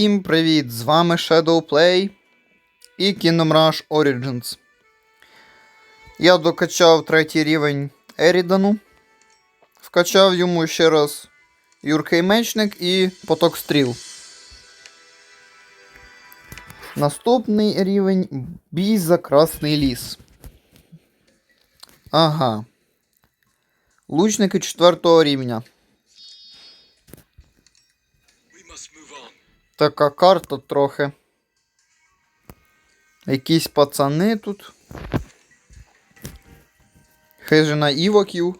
Всім привіт! З вами Shadow Play і Kingdom Rush Origins. Я докачав третій рівень Ерідану. Вкачав йому ще раз Юркий мечник і поток стріл. Наступний рівень бій за Красний ліс. Ага. Лучники четвертого рівня. Така карта трохи. Якісь пацани тут. Хижина івоків.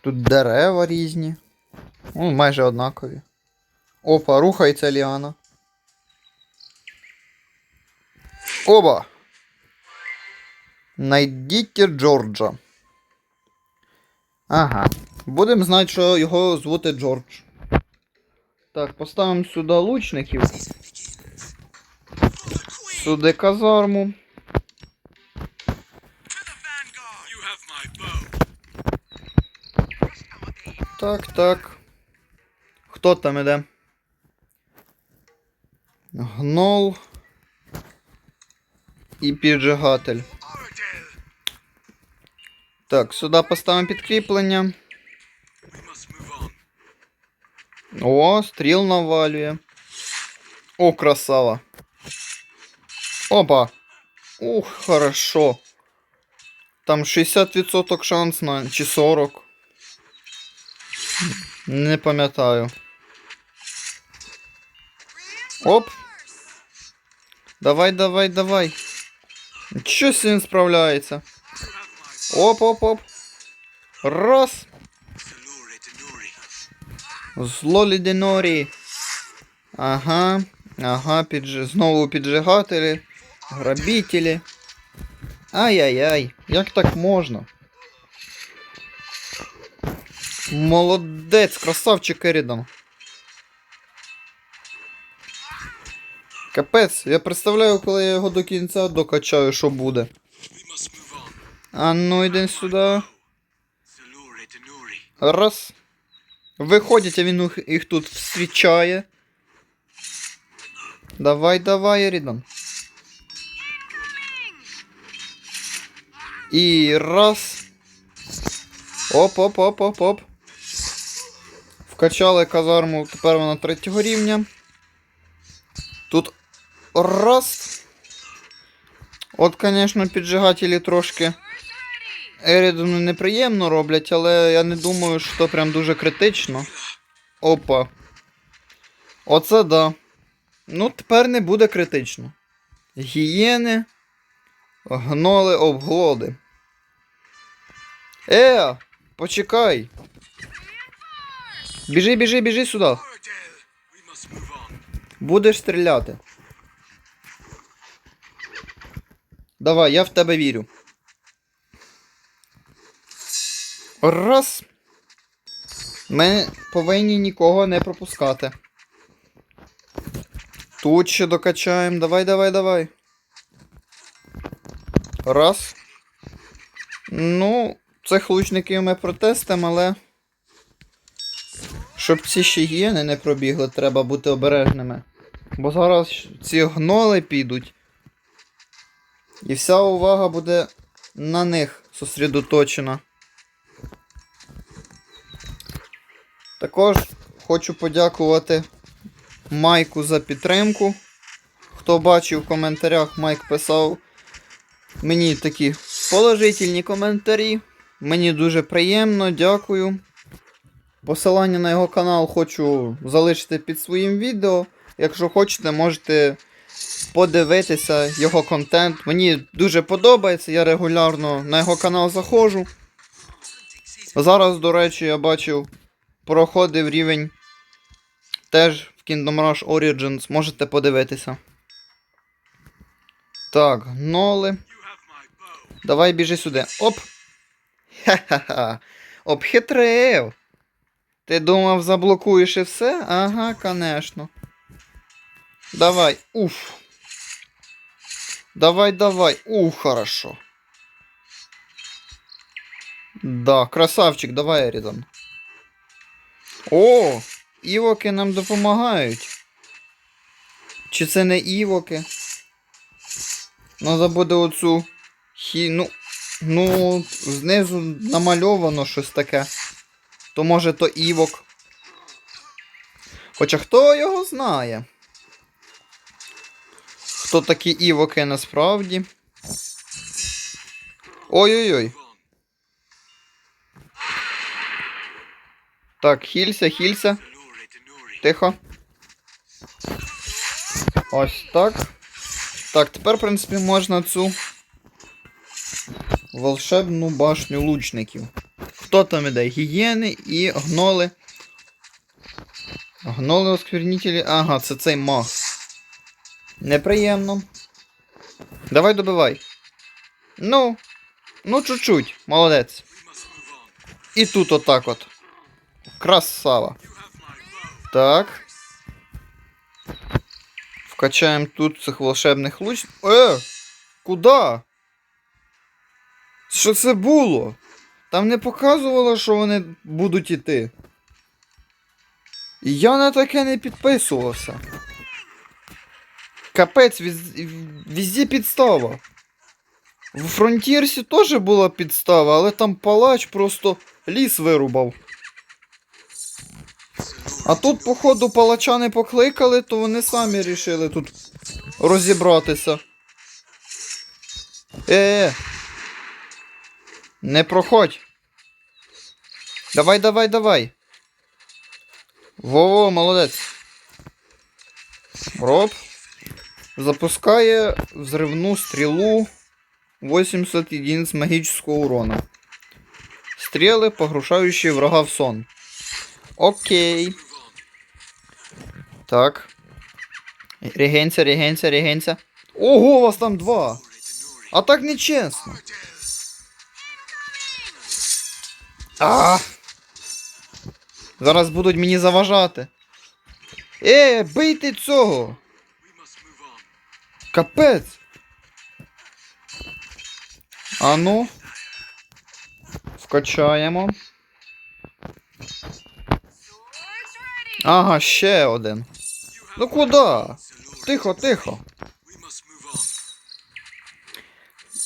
Тут дерева різні. Ну, майже однакові. Опа, рухається Ліана. Оба! Найдіть Джорджа. Ага. Будемо знати, що його звути Джордж. Так, поставимо сюди лучників. Сюди казарму. Так, так. Хто там іде? Гнол. І піджигатель. Так, сюди поставимо підкріплення. О, стріл навалює. О, красава. Опа. Ух, хорошо. Там 60% шанс на чи 40. Не пам'ятаю. Оп. Давай, давай, давай. Нічого сі він справляється. You have my Оп, оп, оп. Раз. Зло лідинорі. Ага. Ага, підж... знову піджигателі. Грабителі. Ай-яй-яй. Як так можна? Молодець, красавчик Ерідан. Капець, я представляю, коли я його до кінця докачаю, що буде. А ну йди сюди. Раз. Виходять, а він їх- тут зустрічає. Давай, давай, Рідан. І раз. Оп, оп, оп, оп, оп. Вкачали казарму, тепер вона третього рівня. Тут раз. От, звісно, піджигателі трошки Ерідану неприємно роблять, але я не думаю, що то прям дуже критично. Опа. Оце да. Ну, тепер не буде критично. Гієни. Гноли обглоди. Е, почекай. Біжи, біжи, біжи сюди. Будеш стріляти. Давай, я в тебе вірю. Раз. Ми повинні нікого не пропускати. Тут ще докачаємо. Давай, давай, давай. Раз. Ну, цих лучників ми протестимо, але. Щоб ці ще гієни не пробігли, треба бути обережними. Бо зараз ці гноли підуть. І вся увага буде на них зосередоточена. Також хочу подякувати Майку за підтримку. Хто бачив в коментарях, Майк писав мені такі положительні коментарі. Мені дуже приємно, дякую. Посилання на його канал хочу залишити під своїм відео. Якщо хочете, можете подивитися його контент. Мені дуже подобається, я регулярно на його канал заходжу. Зараз, до речі, я бачив, проходив рівень теж в Kingdom Rush Origins. Можете подивитися. Так, гноли. Давай біжи сюди. Оп! Ха-ха-ха. Обхитрив. Ти думав, заблокуєш і все? Ага, конечно. Давай. Уф. Давай, давай. Ух, хорошо. Да, красавчик, давай, Ерідан. О! івоки нам допомагають. Чи це не івоки? Надо буде оцю хі... Ну, ну, знизу намальовано щось таке. То може то івок. Хоча хто його знає? Хто такі івоки насправді? Ой-ой-ой. Так, хілься, хілься. Тихо. Ось так. Так, тепер, в принципі, можна цю волшебну башню лучників. Хто там іде? Гієни і гноли. Гноли осквернітелі. Ага, це цей маг. Неприємно. Давай добивай. Ну. Ну, чуть-чуть. Молодець. І тут отак от. Красава. Так. Вкачаємо тут цих волшебних луч. Е! Куда? Що це було? Там не показувало, що вони будуть іти. Я на таке не підписувався. Капець, віз... везде підстава. В фронтірсі теж була підстава, але там палач просто ліс вирубав. А тут, походу, палача не покликали, то вони самі рішили тут розібратися. Е. Не проходь. Давай, давай, давай. Во-во, молодець. Роб. Запускає взривну стрілу 80 единиц магического урона. Стрелы, погружающие врага в сон. Окей. Так. Регенця, регенця, регенця. Ого, у вас там два. А так нечесно. А. Зараз будуть мені заважати. Е, бийте цього. Капець. А ну. Вкачаємо. Ага, ще один. Ну куди? Тихо, тихо.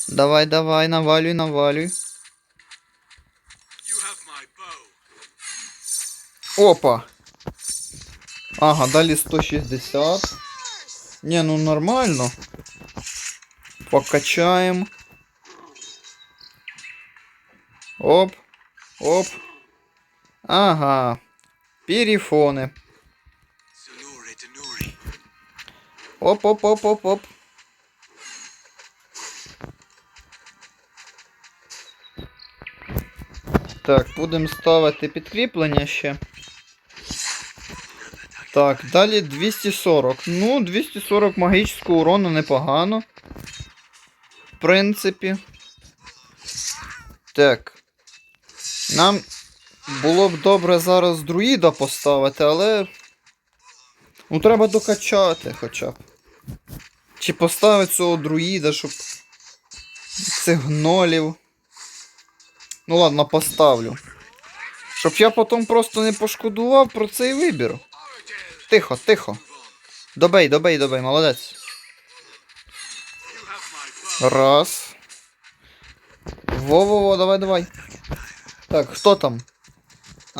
Давай, давай, навалюй, навалюй. Опа. Ага, далі 160. Не, ну нормально. Покачаємо. Оп. Оп. Ага. Перифони. Оп, оп, оп, оп, оп. Так, будемо ставити підкріплення ще. Так, далі 240. Ну, 240 магічного урону непогано. В принципі. Так. Нам було б добре зараз друїда поставити, але. Ну, треба докачати хоча б. Чи поставити цього друїда, щоб. Цих гнолів. Ну ладно, поставлю. Щоб я потім просто не пошкодував про цей вибір. Тихо, тихо. Добей, добей, добей, молодець. Раз. Во-во-во, давай, давай. Так, хто там?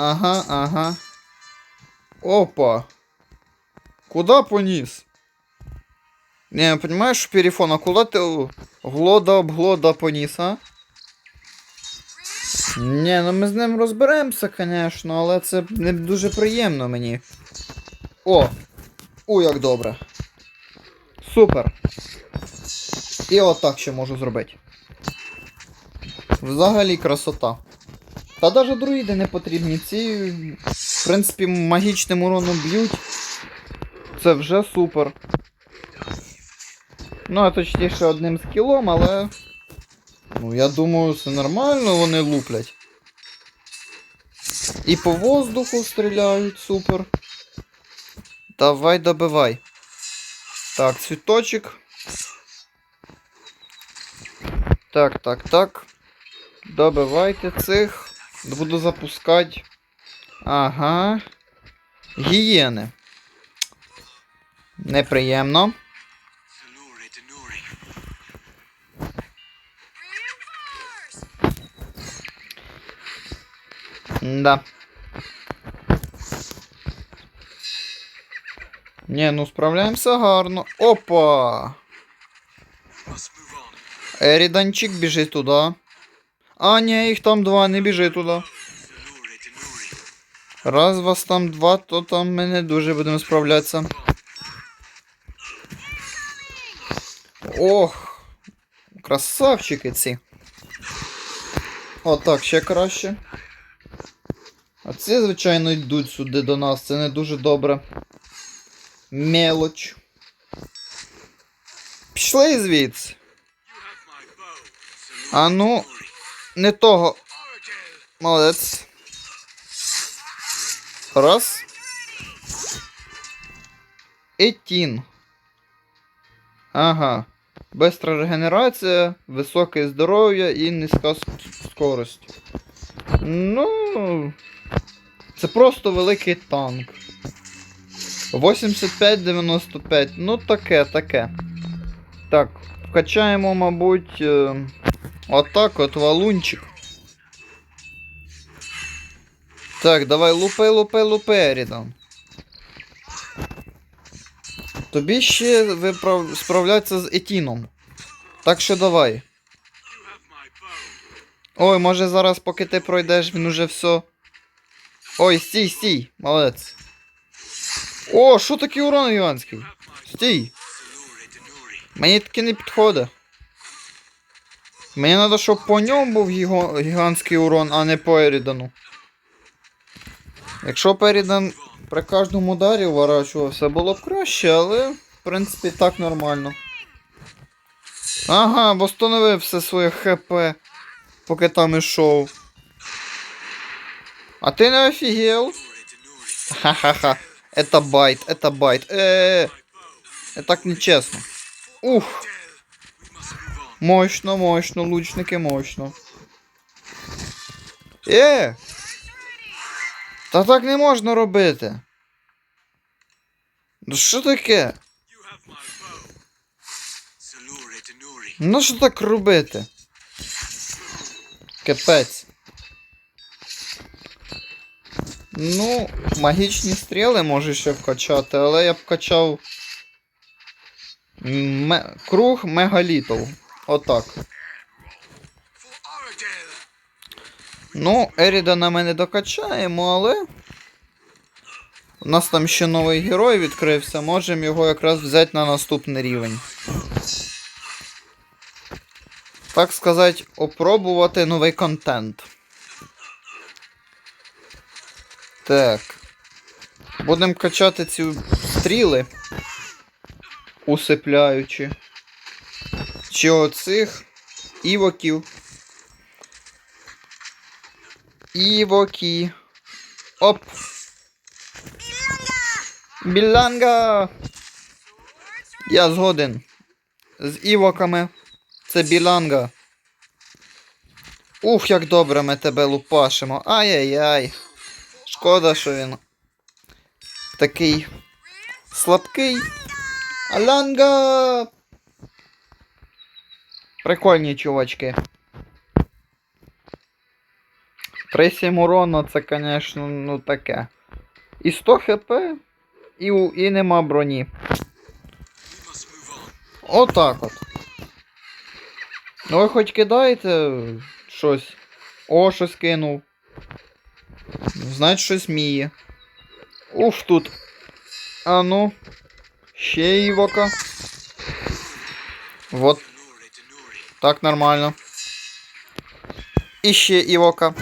Ага, ага. Опа. Куда поніс? Не, понимаешь, перифон, а куда ти глода об глода поніс, а? Не, ну ми з ним розберемося, звісно, але це не дуже приємно мені. О! О, як добре. Супер. І отак ще можу зробити. Взагалі красота. Та навіть друїди не потрібні. Ці, в принципі, магічним уроном б'ють. Це вже супер. Ну, а точніше одним скілом, але. Ну, я думаю, це нормально вони луплять. І по воздуху стріляють, супер. Давай добивай. Так, цвіточок. Так, так, так. Добивайте цих. Буду запускати. Ага. Гієни. Неприємно. Да. Ні, ну справляємося гарно. Опа! Еріданчик біжить туди. А, ні, їх там два, не біжи туди. Раз вас там два, то там ми не дуже будемо справлятися. Ох, красавчики ці. Отак, ще краще. А ці, звичайно, йдуть сюди до нас, це не дуже добре. Мелоч. Пішли звідси. А ну. Не того. Молодець. Раз. Етін. Ага. Бистра регенерація, високе здоров'я і низька скорость. Ну. Це просто великий танк. 85-95. Ну таке, таке. Так, вкачаємо, мабуть. Отак от валунчик. Так, давай лупи, лупи, лупи, Ерідан. Тобі ще виправ... справлятися з Етіном. Так що давай. Ой, може зараз, поки ти пройдеш, він уже все. Ой, стій, стій, молодець. О, що такий урон my Стій. Мені таки не підходить. Мені треба, щоб по ньому був гіго- гігантський урон, а не по Ерідану. Якщо б Ерідан при кожному ударі уворачувався, було б краще, але, в принципі, так нормально. Ага, восстановив все своє ХП, поки там ішов. А ти не офігел? Salure Denuri. Ха-ха-ха. Это байт, это байт. Э, это так нечестно. Ух. Мощно, мощно, лучники мощно. Е! Та так не можна робити. Ну що таке? Ну що так робити? Капець. Ну, магічні стріли може ще вкачати, але я б качав. Ме... Круг мегалітов. Отак. Ну, Ерідана ми не докачаємо, але. У нас там ще новий герой відкрився, можемо його якраз взяти на наступний рівень. Так сказати, опробувати новий контент. Так. Будемо качати ці стріли. Усипляючи. Чи оцих івоків. Івокі. Оп. Біланга. Я згоден. З івоками. Це біланга. Ух, як добре ми тебе лупашимо. Ай-яй-яй. Шкода, що він такий слабкий. Аланга. Прикольні чувачки. 3-7 урона це, звісно, ну таке. І 100 хп, і, і нема броні. Отак от. Ну ви хоч кидаєте щось. О, щось кинув. Значить, щось вміє. Уф тут. А ну. Ще івока. Так нормально. І ще івока.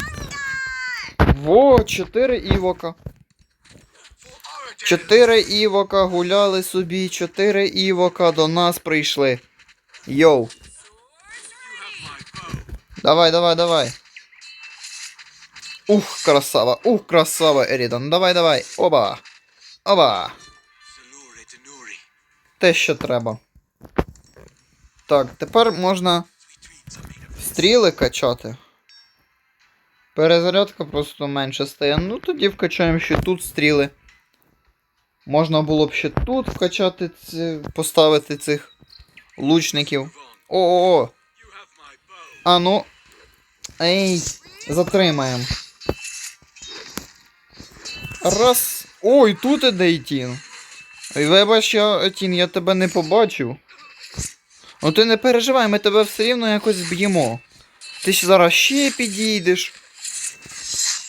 Во, 4 івока. For Origel. Чотири івока гуляли собі, чотири івока до нас прийшли. Йоу. Давай, давай, давай. Ух, красава, ух, красава, Ерідан. Давай, давай. Оба. Оба. Те, що треба. Так, тепер можна стріли качати. Перезарядка просто менше стає. Ну тоді вкачаємо ще тут стріли. Можна було б ще тут вкачати, ці, поставити цих лучників. О-о-о! А ну. Ей, затримаємо. Раз. Ой, тут іде Етін. Вибач, я, Етін, я тебе не побачив. Ну ти не переживай, ми тебе все рівно якось зб'ємо. Ти ж зараз ще підійдеш.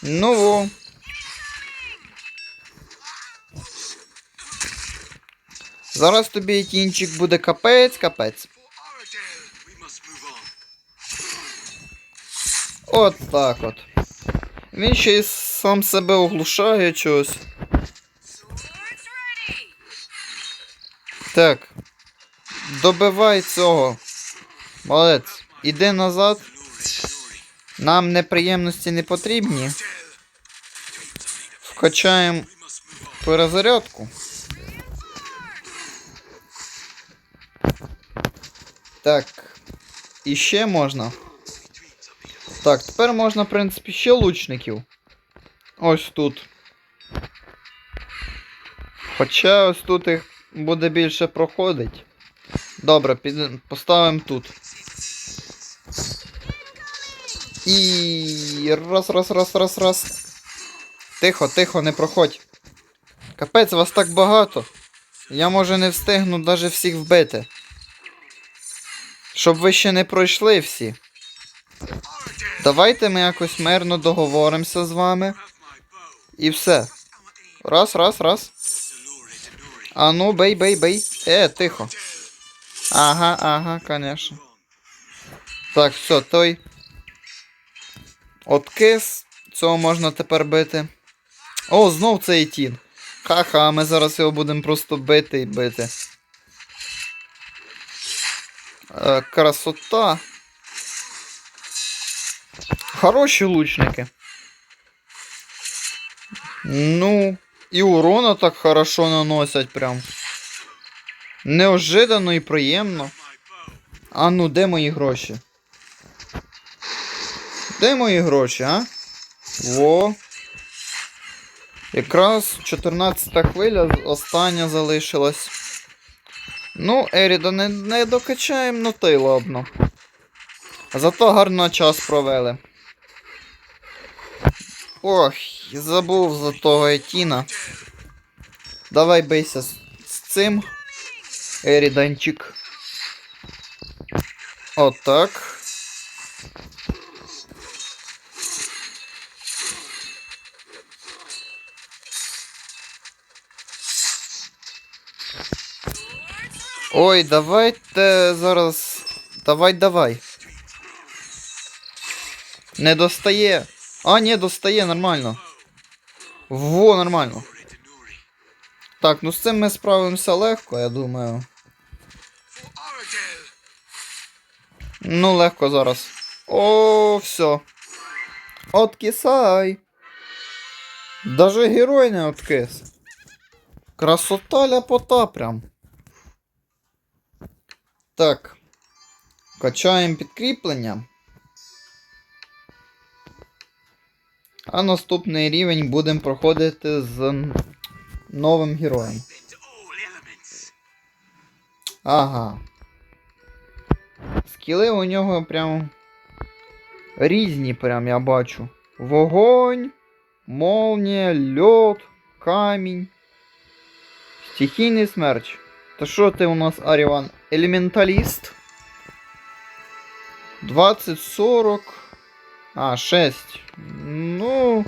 Ну во. Зараз тобі Етінчик буде капець, капець. От так от. Він ще й сам себе оглушає чогось. Так. Добивай цього. Молодець. Іди назад. Нам неприємності не потрібні. Вкачаємо перезарядку. Так. І ще можна. Так, тепер можна, в принципі, ще лучників. Ось тут. Хоча ось тут їх буде більше проходить. Добре, поставимо тут. І раз, раз, раз, раз, раз. Тихо, тихо, не проходь. Капець, вас так багато. Я може не встигну навіть всіх вбити. Щоб ви ще не пройшли всі. Давайте ми якось мирно договоримося з вами. І все. Раз, раз, раз. А ну, бей, бей, бей. Е, тихо. Ага, ага, конечно. Так, все, той. Откис. Цього можна тепер бити. О, знов цей тін. Ха-ха, ми зараз його будемо просто бити і бити. Е, красота. Хороші лучники. Ну, і урона так хорошо наносять прям. Неожиданно і приємно. А ну, де мої гроші? Де мої гроші, а? Во. Якраз 14 хвиля остання залишилась. Ну, Еріда не, не докачаємо, ну та й ладно. Зато гарно час провели. Ох, забув за того Етіна. Давай бейся з, з цим. Еріданчик. Отак. Ой, давайте зараз. Давай, давай. Не достає. А, ні, достає, нормально. Во, нормально. Так, ну з цим ми справимося легко, я думаю. Ну, легко зараз. О, все. Откисай. Даже герой не откис. Красота ляпота прям. Так. Качаємо підкріплення. А наступний рівень будемо проходити з новим героєм. Ага. Скіли у нього прям різні, прям я бачу. Вогонь, молнія, льод, камінь. Стихійний смерч. То що ти у нас, Аріван? Елементаліст? 20, 40. А, 6. Ну.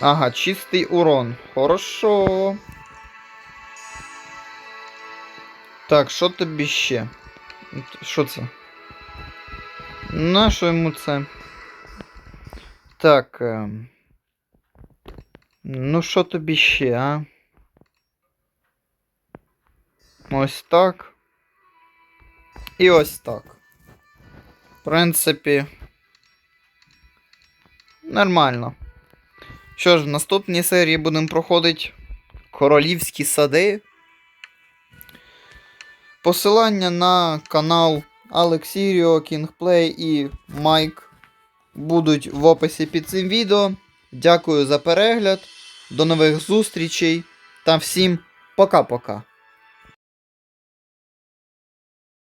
Ага, чистий урон. Хорошо. Так, що тобі ще? Що це? На що йому це? Так. Е... Ну, що тобі ще, а? Ось так. І ось так. В принципі. Нормально. Що ж, в наступній серії будемо проходити королівські сади. Посилання на канал Алексіріо, Кінгплей і Майк будуть в описі під цим відео. Дякую за перегляд. До нових зустрічей та всім пока-пока.